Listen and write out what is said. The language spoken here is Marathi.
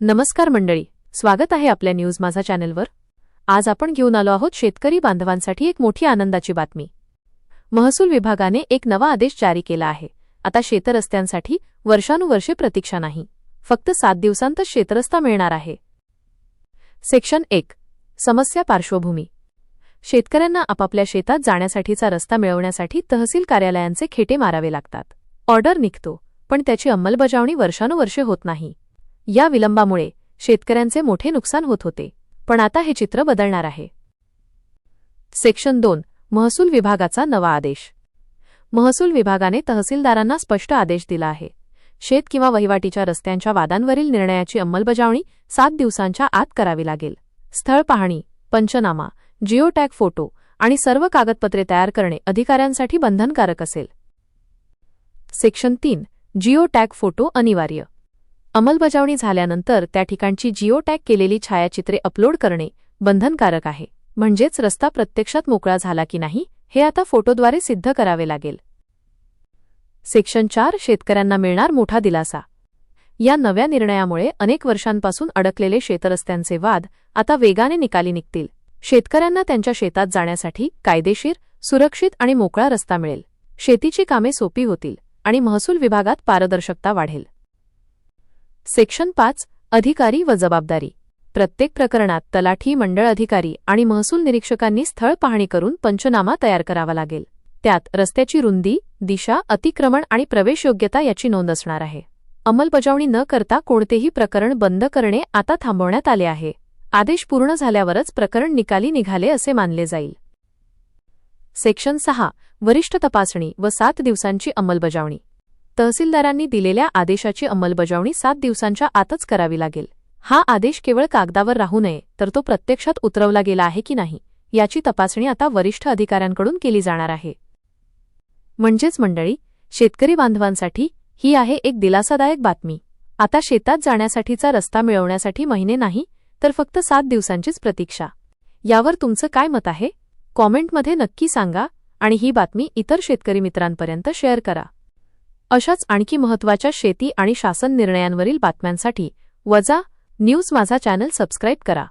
नमस्कार मंडळी स्वागत आहे आपल्या न्यूज माझा चॅनेलवर. आज आपण घेऊन आलो आहोत शेतकरी बांधवांसाठी एक मोठी आनंदाची बातमी. महसूल विभागाने एक नवा आदेश जारी केला आहे. आता शेतरस्त्यांसाठी वर्षानुवर्षे प्रतीक्षा नाही. फक्त सात दिवसांतच शेतरस्ता मिळणार आहे. सेक्शन एक. समस्या पार्श्वभूमी. शेतकऱ्यांना आपापल्या शेतात जाण्यासाठीचा रस्ता मिळवण्यासाठी तहसील कार्यालयांचे खेटे मारावे लागतात. ऑर्डर निघतो पण त्याची अंमलबजावणी वर्षानुवर्षे होत नाही. या विलंबामुळे शेतकऱ्यांचे मोठे नुकसान होत होते. पण आता हे चित्र बदलणार आहे. सेक्शन दोन महसूल विभागाचा नवा आदेश. महसूल विभागाने तहसीलदारांना स्पष्ट आदेश दिला आहे. शेत किंवा वहिवाटीच्या रस्त्यांच्या वादांवरील निर्णयाची अंमलबजावणी सात दिवसांच्या आत करावी लागेल. स्थळ पाहणी पंचनामा जिओटॅग फोटो आणि सर्व कागदपत्रे तयार करणे अधिकाऱ्यांसाठी बंधनकारक असेल. सेक्शन तीन जिओ टॅग फोटो अनिवार्य. अंमलबजावणी झाल्यानंतर त्या ठिकाणची जिओ टॅग केलेली छायाचित्रे अपलोड करणे बंधनकारक आहे. म्हणजेच रस्ता प्रत्यक्षात मोकळा झाला की नाही हे आता फोटोद्वारे सिद्ध करावे लागेल. सेक्शन चार शेतकऱ्यांना मिळणार मोठा दिलासा. या नव्या निर्णयामुळे अनेक वर्षांपासून अडकलेले शेतरस्त्यांचे वाद आता वेगाने निकाली निघतील. शेतकऱ्यांना त्यांच्या शेतात जाण्यासाठी कायदेशीर सुरक्षित आणि मोकळा रस्ता मिळेल. शेतीची कामे सोपी होतील आणि महसूल विभागात पारदर्शकता वाढेल. सेक्शन पाच अधिकारी व जबाबदारी. प्रत्येक प्रकरणात तलाठी मंडळ अधिकारी आणि महसूल निरीक्षकांनी स्थळ पाहणी करून पंचनामा तयार करावा लागेल. त्यात रस्त्याची रुंदी दिशा अतिक्रमण आणि प्रवेशयोग्यता याची नोंद असणार आहे. अंमलबजावणी न करता कोणतेही प्रकरण बंद करणे आता थांबवण्यात आले आहे. आदेश पूर्ण झाल्यावरच प्रकरण निकाली निघाले असे मानले जाईल. सेक्शन सहा वरिष्ठ तपासणी व सात दिवसांची अंमलबजावणी. तहसीलदारांनी दिलेल्या आदेशाची अंमलबजावणी सात दिवसांच्या आतच करावी लागेल. हा आदेश केवळ कागदावर राहू नये तर तो प्रत्यक्षात उतरवला गेला आहे की नाही याची तपासणी आता वरिष्ठ अधिकाऱ्यांकडून केली जाणार आहे. म्हणजेच मंडळी शेतकरी बांधवांसाठी ही आहे एक दिलासादायक बातमी. आता शेतात जाण्यासाठीचा रस्ता मिळवण्यासाठी महिने नाही तर फक्त सात दिवसांचीच प्रतीक्षा. यावर तुमचं काय मत आहे? कॉमेंटमध्ये नक्की सांगा आणि ही बातमी इतर शेतकरी मित्रांपर्यंत शेअर करा. अशाच आणखी महत्त्वाच्या शेती आणि शासन निर्णयांवरील बातम्यांसाठी वजा न्यूज माझा चॅनल सबस्क्राईब करा.